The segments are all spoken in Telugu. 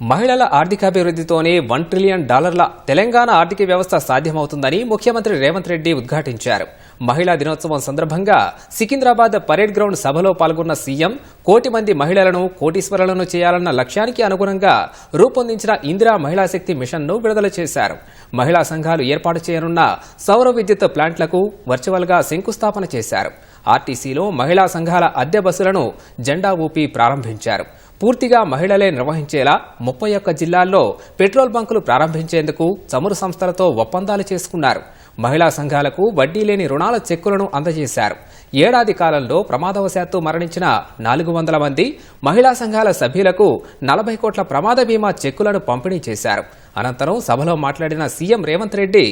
మహిళల ఆర్థికాభివృద్ధితోనే వన్ ట్రిలియన్ డాలర్ల తెలంగాణ ఆర్థిక వ్యవస్థ సాధ్యమవుతుందని ముఖ్యమంత్రి రేవంత్ రెడ్డి ఉద్ఘాటించారు. మహిళా దినోత్సవం సందర్భంగా సికింద్రాబాద్ పరేడ్ గ్రౌండ్ సభలో పాల్గొన్న సీఎం కోటి మంది మహిళలను కోటీశ్వరులను చేయాలన్న లక్ష్యానికి అనుగుణంగా రూపొందించిన ఇందిరా మహిళా శక్తి మిషన్ను విడుదల చేశారు. మహిళా సంఘాలు ఏర్పాటు చేయనున్న సౌర విద్యుత్ ప్లాంట్లకు వర్చువల్గా శంకుస్థాపన చేశారు. ఆర్టీసీలో మహిళా సంఘాల అద్దె బస్సులను జెండా ఊపి ప్రారంభించారు. పూర్తిగా మహిళలే నిర్వహించేలా ముప్పై ఒక్క జిల్లాల్లో పెట్రోల్ బంకులు ప్రారంభించేందుకు చమురు సంస్థలతో ఒప్పందాలు చేసుకున్నారు. మహిళా సంఘాలకు వడ్డీ లేని రుణాల చెక్కులను అందజేశారు. ఏడాది కాలంలో ప్రమాదవశాత్తు మరణించిన నాలుగు వందల మంది మహిళా సంఘాల సభ్యులకు నలభై కోట్ల ప్రమాద బీమా చెక్కులను పంపిణీ చేశారు. అనంతరం సభలో మాట్లాడిన సీఎం రేవంత్ రెడ్డి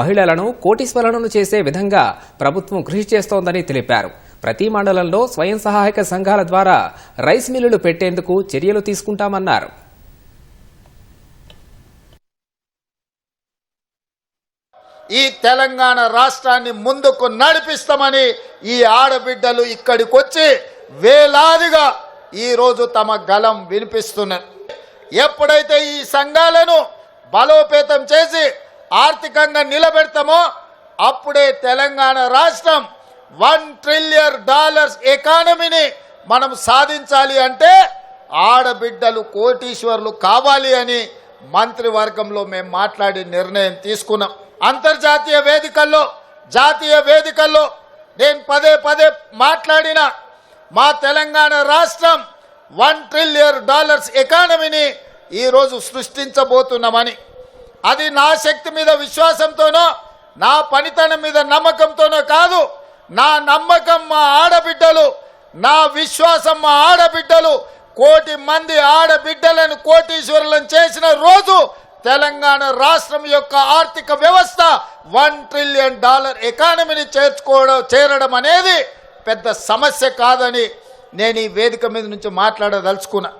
మహిళలను కోటీశ్వరులను చేసే విధంగా ప్రభుత్వం కృషి చేస్తోందని తెలిపారు. ప్రతి మండలంలో స్వయం సహాయక సంఘాల ద్వారా రైస్ మిల్లులు పెట్టేందుకు చర్యలు తీసుకుంటామన్నారు. ఈ తెలంగాణ రాష్ట్రాన్ని ముందుకు నడిపిస్తామని ఈ ఆడబిడ్డలు ఇక్కడికి వచ్చి వేలాదిగా ఈరోజు తమ గలం వినిపిస్తున్నారు. ఎప్పుడైతే ఈ సంఘాలను బలోపేతం చేసి ఆర్థికంగా నిలబెడతామో అప్పుడే తెలంగాణ రాష్ట్రం వన్ ట్రిలియన్ డాలర్స్ ఎకానమీని మనం సాధించాలి అంటే ఆడబిడ్డలు కోటీశ్వర్లు కావాలి అని మంత్రివర్గంలో మేము మాట్లాడి నిర్ణయం తీసుకున్నాం. అంతర్జాతీయ వేదికల్లో జాతీయ వేదికల్లో నేను పదే పదే మాట్లాడిన మా తెలంగాణ రాష్ట్రం వన్ ట్రిలియన్ డాలర్స్ ఎకానమీని ఈరోజు సృష్టించబోతున్నామని. అది నా శక్తి మీద విశ్వాసంతోనో నా పనితనం మీద నమ్మకంతోనో కాదు నా నమ్మకం మా ఆడబిడ్డలు నా విశ్వాసం మా ఆడబిడ్డలు కోటి మంది ఆడబిడ్డలను కోటీశ్వరులను చేసిన రోజు తెలంగాణ రాష్ట్రం యొక్క ఆర్థిక వ్యవస్థ వన్ ట్రిలియన్ డాలర్ ఎకానమీని చేర్చుకోవడం చేరడం అనేది పెద్ద సమస్య కాదని నేను ఈ వేదిక మీద నుంచి మాట్లాడదలుచుకున్నా.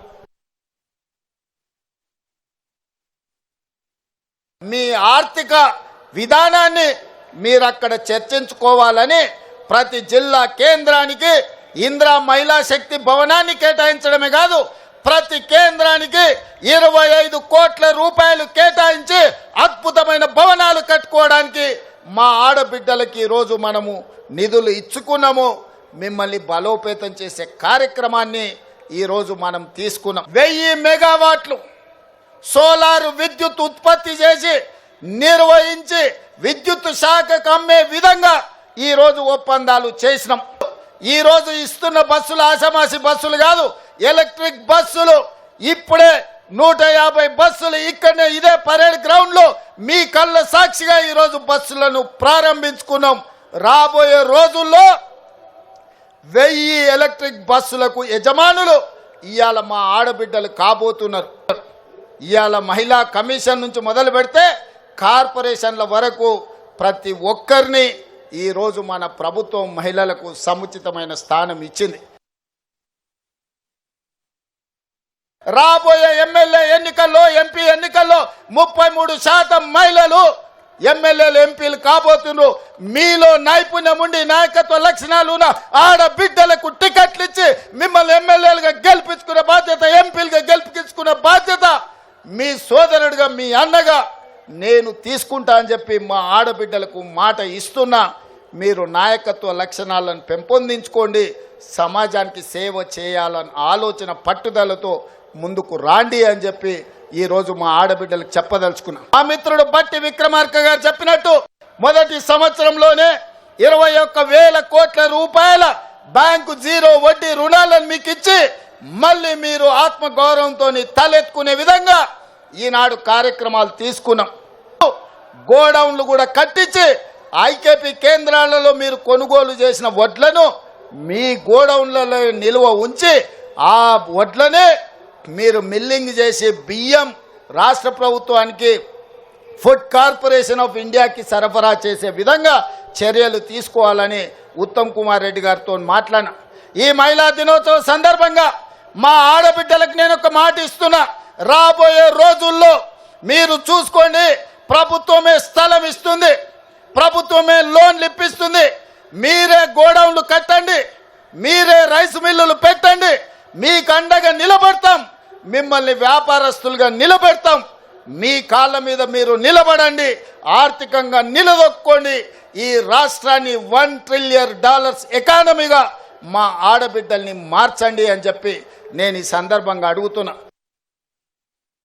మీ ఆర్థిక విధానాన్ని మీరు అక్కడ చర్చించుకోవాలని ప్రతి జిల్లా కేంద్రానికి ఇందిరా మహిళా శక్తి భవనాన్ని కేటాయించడమే కాదు ప్రతి కేంద్రానికి ఇరవై ఐదు కోట్ల రూపాయలు కేటాయించి అద్భుతమైన భవనాలు కట్టుకోవడానికి మా ఆడబిడ్డలకి ఈరోజు మనము నిధులు ఇచ్చుకున్నాము. మిమ్మల్ని బలోపేతం చేసే కార్యక్రమాన్ని ఈరోజు మనం తీసుకున్నాం. వెయ్యి మెగావాట్లు సోలార్ విద్యుత్ ఉత్పత్తి చేసి నిర్వహించి విద్యుత్ శాఖకు అమ్మే విధంగా ఈరోజు ఒప్పందాలు చేసినాం. ఈరోజు ఇస్తున్న బస్సులు ఆసమాసి బస్సులు కాదు ఎలక్ట్రిక్ బస్సులు ఇప్పుడే నూట యాభై బస్సులు ఇక్కడనే ఇదే పరేడ్ గ్రౌండ్లో మీ కళ్ళ సాక్షిగా ఈరోజు బస్సులను ప్రారంభించుకున్నాం. రాబోయే రోజుల్లో వెయ్యి ఎలక్ట్రిక్ బస్సులకు యజమానులు ఇవాళ మా ఆడబిడ్డలు కాబోతున్నారు. ఇవాళ మహిళా కమిషన్ నుంచి మొదలు పెడితే కార్పొరేషన్ల వరకు ప్రతి ఒక్కరిని ఈరోజు మన ప్రభుత్వం మహిళలకు సముచితమైన స్థానం ఇచ్చింది. రాబోయే ఎమ్మెల్యే ఎన్నికల్లో ఎంపీ ఎన్నికల్లో ముప్పై మూడు శాతం మహిళలు ఎమ్మెల్యేలు ఎంపీలు కాబోతున్నారు మీలో నైపుణ్యం ఉండి నాయకత్వ లక్షణాలు ఉన్న ఆడబిడ్డలకు టికెట్లు ఇచ్చి మిమ్మల్ని ఎమ్మెల్యేలుగా గెలిపించుకునే బాధ్యత ఎంపీలుగా గెలిపించుకునే బాధ్యత మీ సోదరుడిగా మీ అన్నగా నేను తీసుకుంటా అని చెప్పి మా ఆడబిడ్డలకు మాట ఇస్తున్నా. మీరు నాయకత్వ లక్షణాలను పెంపొందించుకోండి. సమాజానికి సేవ చేయాలని ఆలోచన పట్టుదలతో ముందుకు రాండి అని చెప్పి ఈరోజు మా ఆడబిడ్డలకు చెప్పదలుచుకున్నా. మా మిత్రుడు బట్టి విక్రమార్క గారు చెప్పినట్టు మొదటి సంవత్సరంలోనే ఇరవై ఒక్క వేల కోట్ల రూపాయల బ్యాంకు జీరో వడ్డీ రుణాలను మీకు ఇచ్చి మళ్ళీ మీరు ఆత్మగౌరవంతో తలెత్తుకునే విధంగా ఈనాడు కార్యక్రమాలు తీసుకున్నాం. గోడౌన్లు కూడా కట్టించి ఐకేపీ కేంద్రాలలో మీరు కొనుగోలు చేసిన వడ్లను మీ గోడౌన్లలో నిల్వ ఉంచి ఆ వడ్లనే మీరు మిల్లింగ్ చేసి బియ్యం రాష్ట్ర ప్రభుత్వానికి ఫుడ్ కార్పొరేషన్ ఆఫ్ ఇండియాకి సరఫరా చేసే విధంగా చర్యలు తీసుకోవాలని ఉత్తమ్ కుమార్ రెడ్డి గారితో మాట్లాడిన. ఈ మహిళా దినోత్సవం సందర్భంగా మా ఆడబిడ్డలకు నేను ఒక మాట ఇస్తున్నా. రాబోయే రోజుల్లో మీరు చూసుకోండి ప్రభుత్వమే స్థలం ఇస్తుంది ప్రభుత్వమే లోన్లు ఇప్పిస్తుంది. మీరే గోడౌన్లు కట్టండి మీరే రైస్ మిల్లులు పెట్టండి మీకు అండగా నిలబడతాం మిమ్మల్ని వ్యాపారస్తులుగా నిలబెడతాం. మీ కాళ్ళ మీద మీరు నిలబడండి ఆర్థికంగా నిలదొక్కోండి. ఈ రాష్ట్రాన్ని వన్ ట్రిలియన్ డాలర్స్ ఎకానమీగా మా ఆడబిడ్డల్ని మార్చండి అని చెప్పి నేను ఈ సందర్భంగా అడుగుతున్నా.